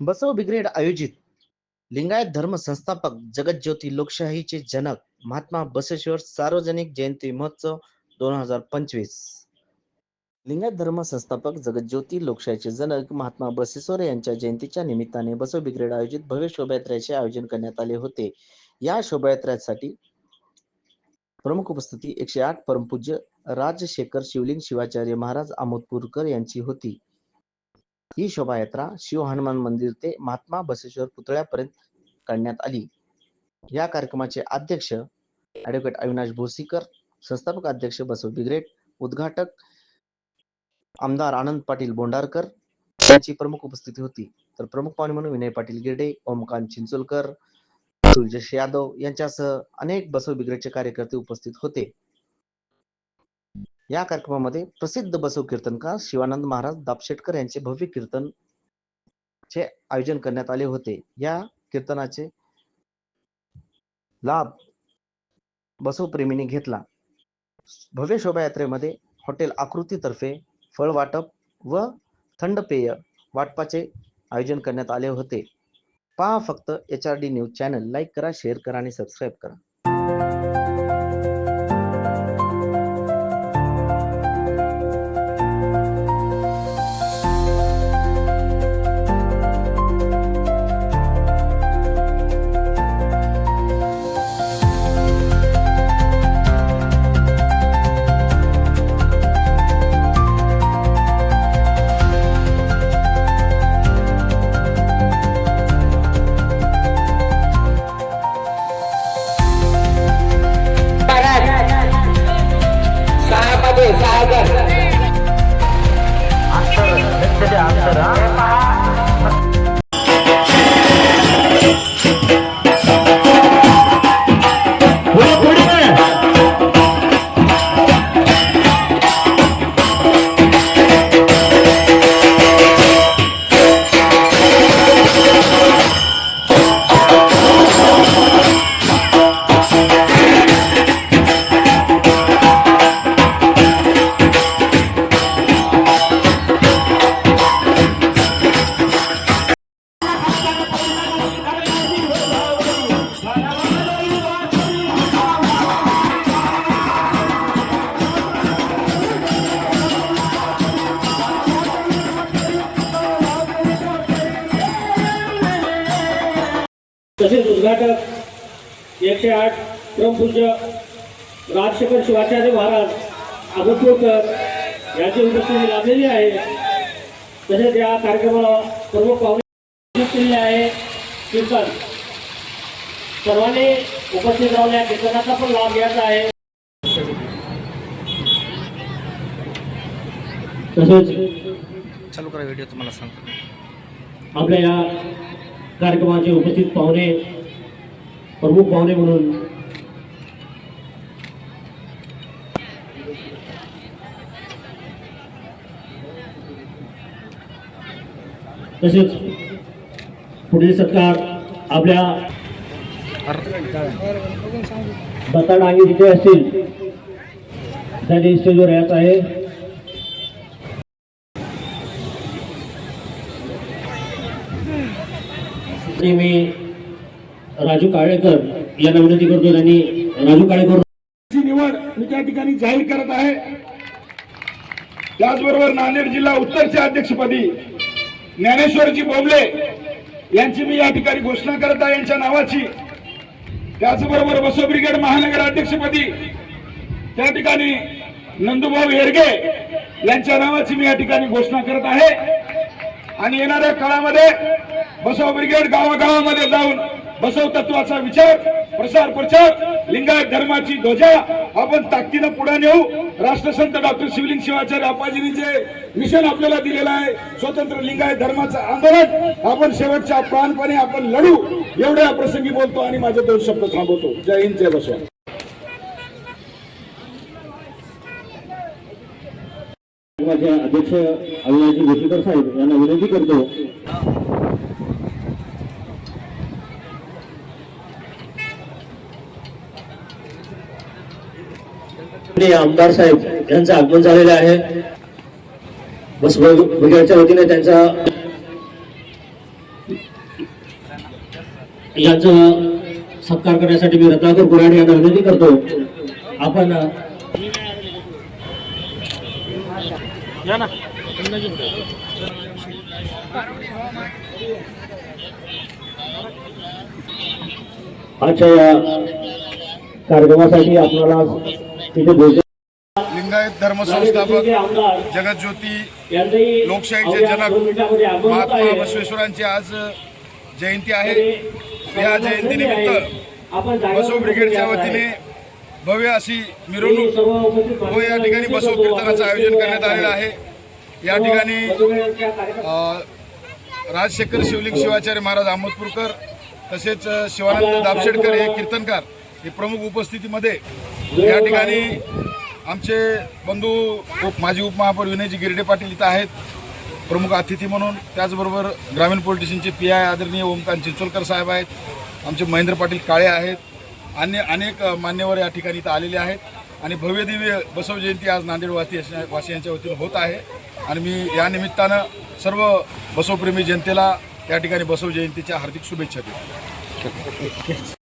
बसव brigade आयोजित. लिंगायत धर्म संस्थापक जगज्योती लोकशाहीचे जनक महात्मा बसवेश्वर सार्वजनिक जयंती महोत्सव दोन हजार पंचवीस. लिंगायत धर्म संस्थापक जगज्योती लोकशाहीचे जनक महात्मा बसवेश्वर यांच्या जयंतीच्या निमित्ताने बसव ब्रिगेड आयोजित भव्य शोभायात्रेचे आयोजन करण्यात आले होते. या शोभायात्रेसाठी प्रमुख उपस्थिती एकशे आठ परमपूज्य राजशेखर शिवलिंग शिवाचार्य महाराज आमोदपूरकर यांची होती. ही शोभायात्रा शिव हनुमान मंदिर ते महात्मा बसेश्वर पुतळ्यापर्यंत काढण्यात आली. या कार्यक्रमाचे अध्यक्ष ऍडव्होकेट अविनाश भोसीकर संस्थापक अध्यक्ष बसव बिग्रेट उद्घाटक आमदार आनंद पाटील बोंडारकर यांची प्रमुख उपस्थिती होती. तर प्रमुख पाहुणे म्हणून विनय पाटील गिरडे ओमकांत चिंचोलकर सुरजेश यादव यांच्यासह अनेक बसव बिग्रेडचे कार्यकर्ते उपस्थित होते. या कार्यक्रमामध्ये प्रसिद्ध बसव कीर्तनकार शिवानंद महाराज दापशेटकर यांचे भव्य कीर्तन चे आयोजन करण्यात आले होते. या कीर्तनाचे लाभ बसवप्रेमींनी घेतला. भव्य शोभायात्रेमध्ये हॉटेल आकृतीतर्फे फळ वाटप व थंड पेय वाटपाचे आयोजन करण्यात आले होते. पहा फक्त H R D news channel. Like करा शेअर करा आणि सबस्क्राईब करा. ಸಾಗರ उद्घाटक एकशे आठ क्रमपूज्य राजशेखर शिवाचार्य महाराज अभूतपूरकर यांची उपस्थिती लाभलेली आहे तसेच या कार्यक्रमाला प्रमुख पाहुणे केलेले आहे. कीर्तन. सर्वांनी उपस्थित राहून या कीर्तनाचा पण लाभ घ्यायचा आहे. तसेच चालू करा व्हिडिओ तुम्हाला सांगतो. आपल्या या कार्यक्रमाचे उपस्थित पाहुणे प्रमुख पाहुणे म्हणून. तसेच पुढील सत्कार आपल्या दत्ता डांगे जिथे असतील त्यांनी स्टेजवर यायचं आहे. मी राजू काळेकर यांना विनंती करतो त्यांनी राजू काळेकर निवड मी त्या ठिकाणी जाहीर करत आहे. त्याचबरोबर नांदेड जिल्हा उत्तरच्या अध्यक्षपदी ज्ञानेश्वरजी बोबले यांची मी या ठिकाणी घोषणा करत आहे यांच्या नावाची. त्याचबरोबर बसो ब्रिगेड महानगर अध्यक्षपदी त्या ठिकाणी नंदुभाऊ हेरगे यांच्या नावाची मी या ठिकाणी घोषणा करत आहे. आणि येणाऱ्या काळामध्ये बसो ब्रिगेड गावागावामध्ये जाऊन बसव तत्वाचा विचार प्रसार प्रचार लिंगायत धर्माची ध्वजा आपण ताकदीनं पुढे नेऊ. राष्ट्रसंत डॉक्टर शिवलिंग शिवाचार्य आपाजींनी मिशन आपल्याला दिलेलं आहे. स्वतंत्र लिंगायत धर्माचं आंदोलन. आपण शेवटच्या प्राणपणे आपण लढू. एवढ्या प्रसंगी बोलतो आणि माझे दोन शब्द थांबवतो. जय हिंद जय बसव. माझे अध्यक्ष अविनाशी भोशीकर साहेब यांना विनंती करतो. आमदार साहेब यांचं आगमन झालेलं आहे. बस ब्रिगेडच्या वतीने त्यांचा यांचं सत्कार करण्यासाठी मी रत्नाकर कुराडे यांना विनंती करतो. आपण आजच्या या कार्यक्रमासाठी आपल्याला लिंगायत धर्मसंस्थापक जगज्योती लोकशाहीचे जनक महात्मा बसवेश्वरांची आज जयंती आहे. या जयंतीनिमित्त बसव ब्रिगेडच्या वतीने भव्य अशी मिरवणूक व या ठिकाणी बसव कीर्तनाचं आयोजन करण्यात आलेलं आहे. या ठिकाणी राजशेखर शिवलिंग शिवाचार्य महाराज अहमदपूरकर तसेच शिवानंद दाबशेडकर हे कीर्तनकार हे प्रमुख उपस्थितीमध्ये या ठिकाणी आमचे बंधू उप माजी उपमहापौर विनयजी गिरडे पाटील इथं आहेत. प्रमुख अतिथी म्हणून. त्याचबरोबर ग्रामीण पोलीस स्टेशनचे पी आय आदरणीय ओमकांत चिंचोलकर साहेब आहेत. आमचे महेंद्र पाटील काळे आहेत. अन्य अनेक मान्यवर या ठिकाणी इथं आलेले आहेत. आणि भव्य दिव्य बसव जयंती आज नांदेड वासी वासियांच्या वतीनं होत आहे. आणि मी या निमित्तानं सर्व बसवप्रेमी जनतेला या ठिकाणी बसव जयंतीच्या हार्दिक शुभेच्छा देतो.